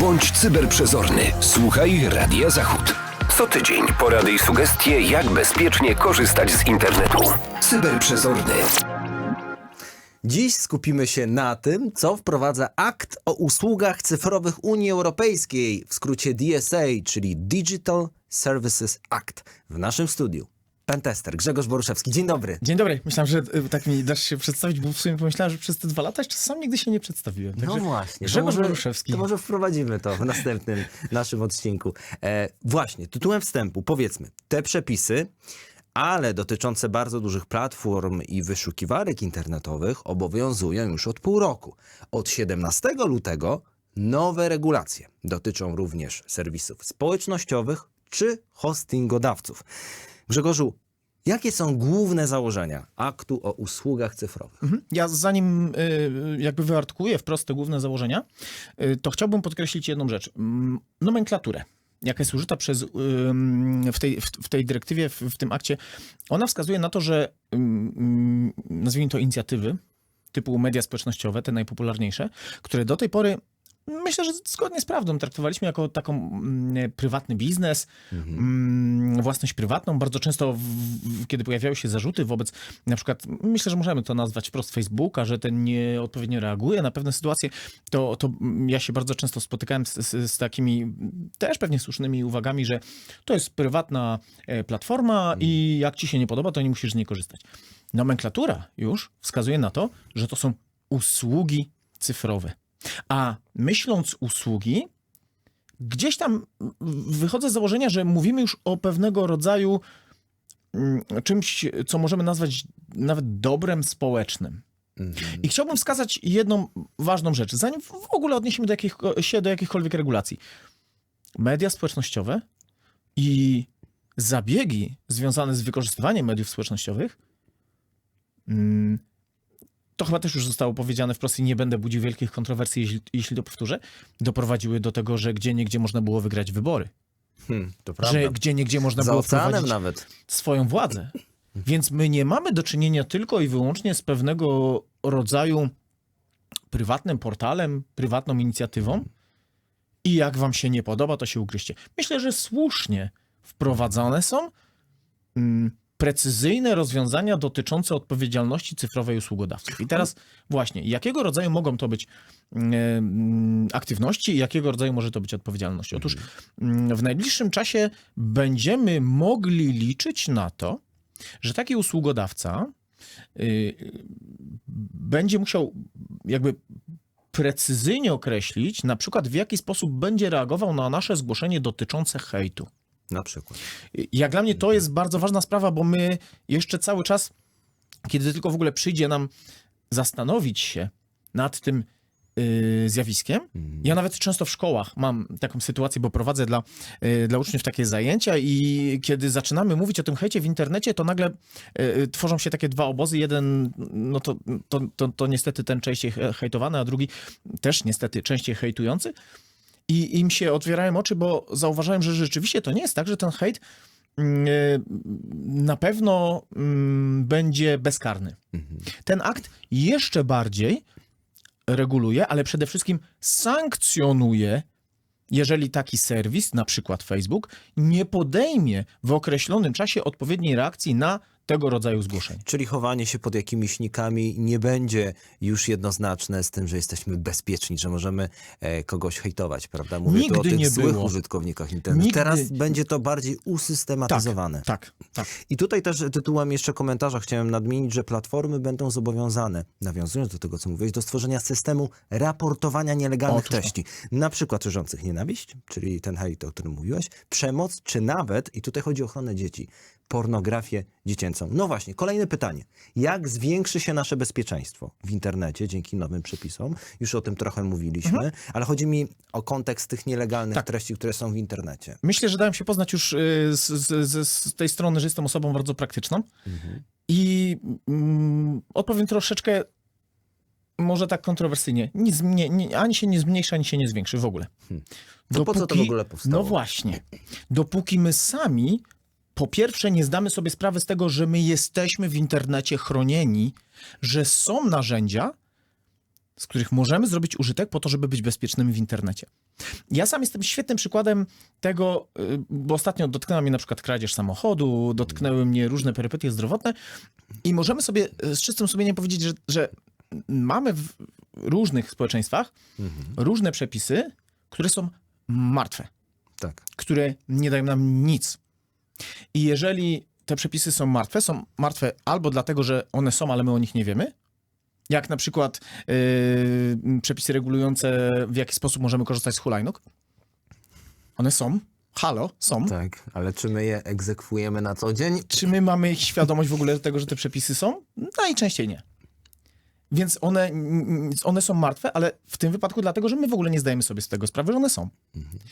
Bądź cyberprzezorny. Słuchaj Radia Zachód. Co tydzień porady i sugestie, jak bezpiecznie korzystać z internetu. Cyberprzezorny. Dziś skupimy się na tym, co wprowadza akt o usługach cyfrowych Unii Europejskiej, w skrócie DSA, czyli Digital Services Act. W naszym studiu pentester Grzegorz Boruszewski. Dzień dobry. Dzień dobry. Myślałem, że y, tak mi dasz się przedstawić, bo w sumie pomyślałem, że przez te dwa lata jeszcze sam nigdy się nie przedstawiłem. No Także właśnie. to Grzegorz może- Boruszewski. To może wprowadzimy to w następnym naszym odcinku. E, właśnie, tytułem wstępu powiedzmy, te przepisy, ale dotyczące bardzo dużych platform i wyszukiwarek internetowych obowiązują już od pół roku. Od 17 lutego nowe regulacje dotyczą również serwisów społecznościowych czy hostingodawców. Grzegorzu, jakie są główne założenia aktu o usługach cyfrowych? Mhm. Ja zanim y, jakby wyartykuję wprost te główne założenia, y, to chciałbym podkreślić jedną rzecz. Mm, Nomenklaturę, jaka jest użyta przez, w, tej, w, tej dyrektywie, w, w tym akcie, ona wskazuje na to, że nazwijmy to inicjatywy typu media społecznościowe, te najpopularniejsze, które do tej pory Myślę, że zgodnie z prawdą traktowaliśmy jako taką mm, prywatny biznes, mm, własność prywatną. Bardzo często, w, w, kiedy pojawiały się zarzuty wobec, na przykład, myślę, że możemy to nazwać wprost Facebooka, że ten nieodpowiednio reaguje na pewne sytuacje, to, to mm, ja się bardzo często spotykałem z, z, z takimi też pewnie słusznymi uwagami, że to jest prywatna e, platforma i jak ci się nie podoba, to nie musisz z niej korzystać. Nomenklatura już wskazuje na to, że to są usługi cyfrowe. A myśląc usługi, gdzieś tam wychodzę z założenia, że mówimy już o pewnego rodzaju mm, czymś, co możemy nazwać nawet dobrem społecznym. I chciałbym wskazać jedną ważną rzecz, zanim w ogóle odniesiemy do jakich, się do jakichkolwiek regulacji. Media społecznościowe i zabiegi związane z wykorzystywaniem mediów społecznościowych mm, to chyba też już zostało powiedziane wprost i nie będę budził wielkich kontrowersji, jeśli, jeśli to powtórzę, doprowadziły do tego, że gdzie niegdzie można było wygrać wybory. Hmm, to Że gdzie niegdzie można Za było wprowadzić nawet. swoją władzę. Więc my nie mamy do czynienia tylko i wyłącznie z pewnego rodzaju prywatnym portalem, prywatną inicjatywą i jak wam się nie podoba, to się ugryźcie. Myślę, że słusznie wprowadzane są mm, precyzyjne rozwiązania dotyczące odpowiedzialności cyfrowej usługodawców. I teraz właśnie, jakiego rodzaju mogą to być mm, mm, aktywności i jakiego rodzaju może to być odpowiedzialność? Otóż mm, w najbliższym czasie będziemy mogli liczyć na to, że taki usługodawca y, będzie musiał jakby precyzyjnie określić, na przykład w jaki sposób będzie reagował na nasze zgłoszenie dotyczące hejtu. Na przykład. Jak dla mnie to jest bardzo ważna sprawa, bo my jeszcze cały czas, kiedy tylko w ogóle przyjdzie nam zastanowić się nad tym yy, zjawiskiem, ja nawet często w szkołach mam taką sytuację, bo prowadzę dla, yy, dla uczniów takie zajęcia i kiedy zaczynamy mówić o tym hejcie w internecie, to nagle yy, tworzą się takie dwa obozy. Jeden, no to, to, to, to niestety ten częściej he- hejtowany, a drugi też niestety częściej hejtujący. I im się otwierają oczy, bo zauważałem, że rzeczywiście to nie jest tak, że ten hejt mm, y, na pewno mm, będzie bezkarny. Ten akt jeszcze bardziej reguluje, ale przede wszystkim sankcjonuje, jeżeli taki serwis, na przykład Facebook, nie podejmie w określonym czasie odpowiedniej reakcji na tego rodzaju zgłoszenie. Czyli chowanie się pod jakimiś nikami nie będzie już jednoznaczne z tym, że jesteśmy bezpieczni, że możemy e, kogoś hejtować, prawda? Mówię tu o Nigdy tych nie złych było. użytkownikach internetu. Nigdy- Teraz będzie to bardziej usystematyzowane. Tak, tak. I tutaj też tytułem jeszcze komentarza chciałem nadmienić, że platformy będą zobowiązane, nawiązując do tego, co mówiłeś, do stworzenia systemu raportowania nielegalnych Otóż to. treści. Na przykład szerzących nienawiść, czyli ten hejt, o którym mówiłeś, przemoc, czy nawet, i tutaj chodzi o ochronę dzieci, pornografię dziecięcą. No właśnie, kolejne pytanie. Jak zwiększy się nasze bezpieczeństwo w internecie dzięki nowym przepisom? Już o tym trochę mówiliśmy, ale chodzi mi o kontekst tych nielegalnych Tak. treści, które są w internecie. Myślę, że dałem się poznać już y, z, z, z, tej strony, że jestem osobą bardzo praktyczną. I mm, odpowiem troszeczkę, może tak kontrowersyjnie. Nic, nie, nie, ani się nie zmniejszy, ani się nie zwiększy w ogóle. To po co to w ogóle powstało? No właśnie. Dopóki my sami, po pierwsze, nie zdamy sobie sprawy z tego, że my jesteśmy w internecie chronieni, że są narzędzia, z których możemy zrobić użytek po to, żeby być bezpiecznymi w internecie. Ja sam jestem świetnym przykładem tego, y, bo ostatnio dotknęła mnie na przykład kradzież samochodu, dotknęły mnie różne perypetie zdrowotne i możemy sobie y, z czystym sumieniem powiedzieć, że, że mamy w różnych społeczeństwach różne przepisy, które są martwe Tak. które nie dają nam nic. I jeżeli te przepisy są martwe, są martwe albo dlatego, że one są, ale my o nich nie wiemy, jak na przykład yy, przepisy regulujące, w jaki sposób możemy korzystać z hulajnóg. One są, halo, są. Tak, ale czy my je egzekwujemy na co dzień? Czy my mamy świadomość w ogóle tego, że te przepisy są? Najczęściej nie. Więc one, one są martwe, ale w tym wypadku dlatego, że my w ogóle nie zdajemy sobie z tego sprawy, że one są.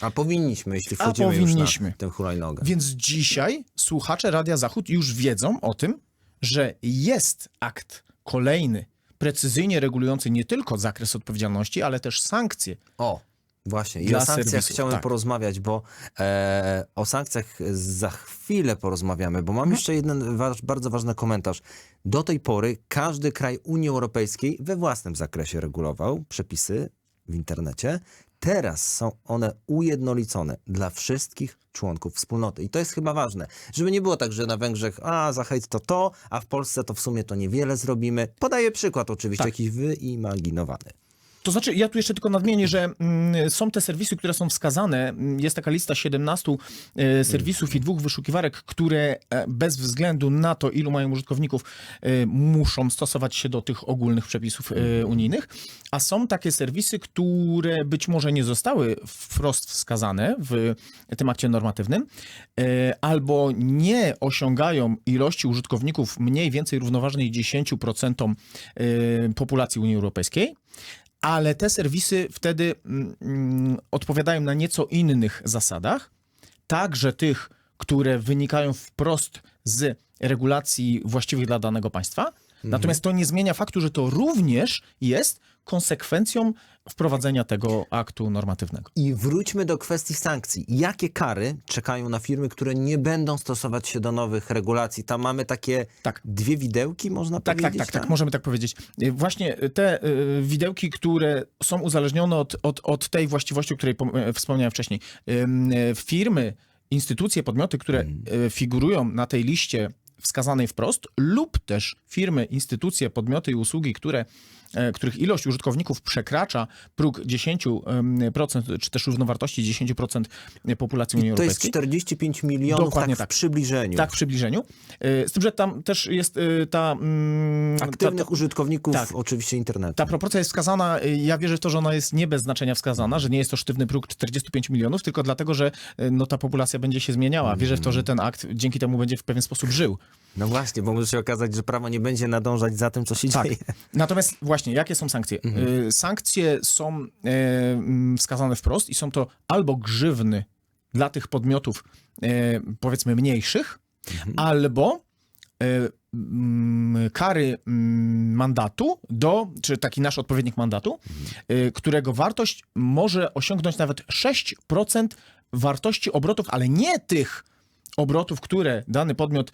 A powinniśmy, jeśli A wchodzimy powinniśmy. już na tę hulajnogę. Więc dzisiaj słuchacze Radia Zachód już wiedzą o tym, że jest akt kolejny, precyzyjnie regulujący nie tylko zakres odpowiedzialności, ale też sankcje. O, właśnie. I o sankcjach serwisów, chciałem tak. porozmawiać, bo e, o sankcjach za chwilę porozmawiamy, bo Mhm. mam jeszcze jeden wa bardzo ważny komentarz. Do tej pory każdy kraj Unii Europejskiej we własnym zakresie regulował przepisy w internecie. Teraz są one ujednolicone dla wszystkich członków wspólnoty. I to jest chyba ważne, żeby nie było tak, że na Węgrzech, a za hejt to to, a w Polsce to w sumie to niewiele zrobimy. Podaję przykład oczywiście, Tak. jakiś wyimaginowany. To znaczy, ja tu jeszcze tylko nadmienię, że mm, są te serwisy, które są wskazane. Mm, Jest taka lista 17 e, serwisów i dwóch wyszukiwarek, które e, bez względu na to, ilu mają użytkowników, e, muszą stosować się do tych ogólnych przepisów e, unijnych. A są takie serwisy, które być może nie zostały wprost wskazane w tym akcie normatywnym, e, albo nie osiągają ilości użytkowników mniej więcej równoważnej 10% e, populacji Unii Europejskiej ale te serwisy wtedy mm, mm, odpowiadają na nieco innych zasadach, także tych, które wynikają wprost z regulacji właściwych dla danego państwa. Natomiast to nie zmienia faktu, że to również jest konsekwencją wprowadzenia tego aktu normatywnego. I wróćmy do kwestii sankcji. Jakie kary czekają na firmy, które nie będą stosować się do nowych regulacji? Tam mamy takie Tak. dwie widełki, można Tak, tak, powiedzieć? tak, tak, możemy tak powiedzieć. Y, Właśnie te y, widełki, które są uzależnione od, od, od tej właściwości, o której pom- wspomniałem wcześniej. Firmy, instytucje, podmioty, które e, figurują na tej liście wskazanej wprost, lub też firmy, instytucje, podmioty i usługi, które, których ilość użytkowników przekracza próg 10%, czy też równowartości 10% populacji Unii To jest Europejskiej. 45 milionów Dokładnie tak w tak. przybliżeniu. Tak, w przybliżeniu. E, Z tym, że tam też jest e, ta... mm, Aktywnych ta, użytkowników tak. oczywiście internetu. ta proporcja jest wskazana, ja wierzę w to, że ona jest nie bez znaczenia wskazana, że nie jest to sztywny próg 45 milionów, tylko dlatego, że no, ta populacja będzie się zmieniała. Wierzę w to, że ten akt dzięki temu będzie w pewien sposób żył. No właśnie, bo może się okazać, że prawo nie będzie nadążać za tym, co się Tak. dzieje. Natomiast właśnie, jakie są sankcje? Y, Sankcje są y, mm, wskazane wprost i są to albo grzywny dla tych podmiotów, y, powiedzmy, mniejszych, albo y, mm, kary mm, mandatu do, czy taki nasz odpowiednik mandatu, y, którego wartość może osiągnąć nawet 6% wartości obrotów, ale nie tych obrotów, które dany podmiot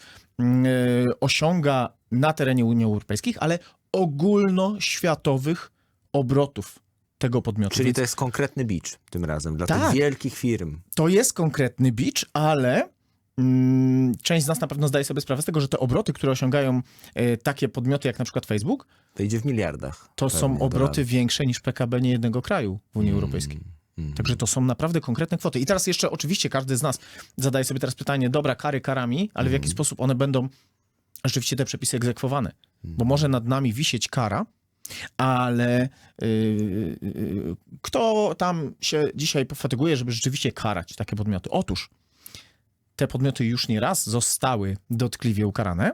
osiąga na terenie Unii Europejskiej, ale ogólnoświatowych obrotów tego podmiotu. Czyli Więc to jest konkretny bicz tym razem dla Tak. tych wielkich firm. to jest konkretny bicz, ale mm, część z nas na pewno zdaje sobie sprawę z tego, że te obroty, które osiągają e, takie podmioty jak na przykład Facebook, To idzie w miliardach. to pewnie są obroty dolarów. większe niż PKB niejednego kraju w Unii Mm, Europejskiej. Także to są naprawdę konkretne kwoty. I teraz jeszcze oczywiście każdy z nas zadaje sobie teraz pytanie, dobra, kary karami, ale w jaki Mm. sposób one będą rzeczywiście te przepisy egzekwowane? Bo może nad nami wisieć kara, ale yy, yy, kto tam się dzisiaj pofatyguje, żeby rzeczywiście karać takie podmioty? Otóż te podmioty już nie raz zostały dotkliwie ukarane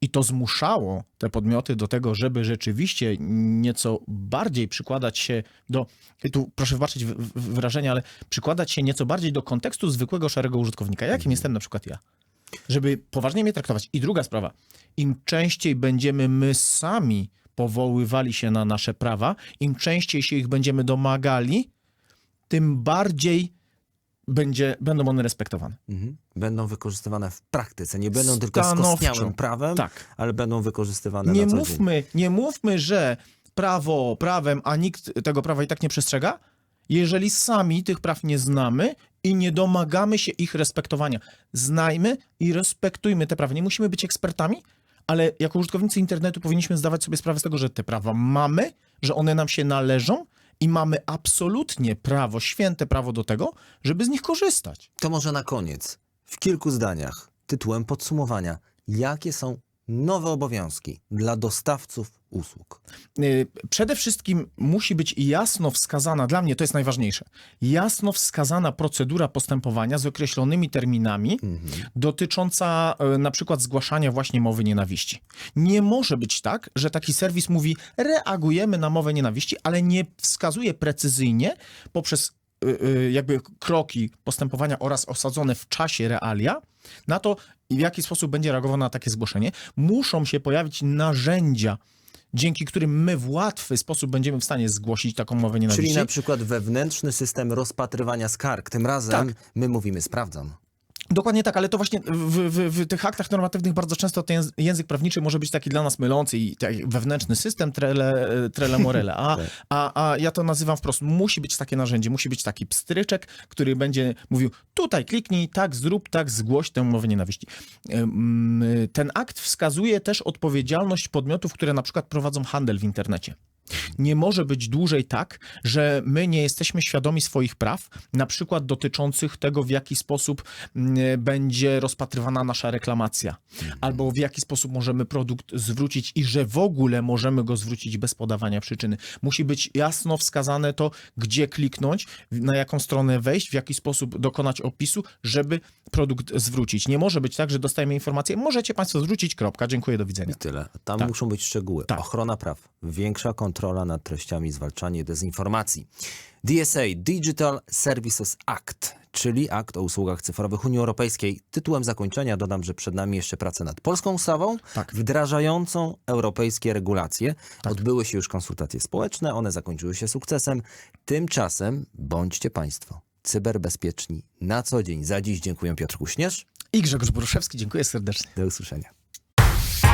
i to zmuszało te podmioty do tego, żeby rzeczywiście nieco bardziej przykładać się do, tu proszę wybaczyć wyrażenie, ale przykładać się nieco bardziej do kontekstu zwykłego szarego użytkownika, jakim jestem na przykład ja. Żeby poważnie mnie traktować. I druga sprawa, im częściej będziemy my sami powoływali się na nasze prawa, im częściej się ich będziemy domagali, tym bardziej będzie, będą one respektowane. Mhm. Będą wykorzystywane w praktyce. Nie będą tylko skostniałym prawem, Tak. ale będą wykorzystywane Nie na co dzień. mówmy, nie mówmy, że prawo prawem, a nikt tego prawa i tak nie przestrzega, jeżeli sami tych praw nie znamy i nie domagamy się ich respektowania. Znajmy i respektujmy te prawa. Nie musimy być ekspertami, ale jako użytkownicy internetu powinniśmy zdawać sobie sprawę z tego, że te prawa mamy, że one nam się należą i mamy absolutnie prawo, święte prawo do tego, żeby z nich korzystać. To może na koniec, w kilku zdaniach, tytułem podsumowania, jakie są nowe obowiązki dla dostawców usług? Y, Przede wszystkim musi być jasno wskazana, dla mnie to jest najważniejsze, jasno wskazana procedura postępowania z określonymi terminami dotycząca e, na przykład zgłaszania właśnie mowy nienawiści. Nie może być tak, że taki serwis mówi reagujemy na mowę nienawiści, ale nie wskazuje precyzyjnie poprzez y, y, jakby kroki postępowania oraz osadzone w czasie realia na to, w jaki sposób będzie reagował na takie zgłoszenie. Muszą się pojawić narzędzia, dzięki którym my w łatwy sposób będziemy w stanie zgłosić taką mowę nienawiści. Czyli na przykład wewnętrzny system rozpatrywania skarg. Tym razem Tak. my mówimy sprawdzam. Dokładnie tak, ale to właśnie w, w, w tych aktach normatywnych bardzo często ten jęz- język prawniczy może być taki dla nas mylący i taki wewnętrzny system trele, trele morele, a, a, a ja to nazywam wprost, musi być takie narzędzie, musi być taki pstryczek, który będzie mówił tutaj kliknij, tak zrób, tak zgłoś tę mowę nienawiści. Ten akt wskazuje też odpowiedzialność podmiotów, które na przykład prowadzą handel w internecie. Nie może być dłużej tak, że my nie jesteśmy świadomi swoich praw, na przykład dotyczących tego, w jaki sposób mm, będzie rozpatrywana nasza reklamacja, albo w jaki sposób możemy produkt zwrócić i że w ogóle możemy go zwrócić bez podawania przyczyny. Musi być jasno wskazane to, gdzie kliknąć, na jaką stronę wejść, w jaki sposób dokonać opisu, żeby produkt zwrócić. Nie może być tak, że dostajemy informację, możecie Państwo zwrócić, kropka, dziękuję, do widzenia. I tyle. Tam Tak. muszą być szczegóły. Tak. Ochrona praw, większa kontrola nad treściami, zwalczanie dezinformacji. DSA, Digital Services Act, czyli akt o usługach cyfrowych Unii Europejskiej. Tytułem zakończenia dodam, że przed nami jeszcze prace nad polską ustawą Tak. wdrażającą europejskie regulacje. Odbyły się już konsultacje społeczne, one zakończyły się sukcesem. Tymczasem bądźcie Państwo cyberbezpieczni na co dzień. Za dziś dziękuję Piotr Kuśnierz. I Grzegorz Boruszewski, dziękuję serdecznie. Do usłyszenia.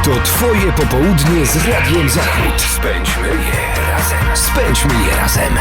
To twoje popołudnie z Radiem Zachód. Spędźmy je razem. Spędźmy je razem.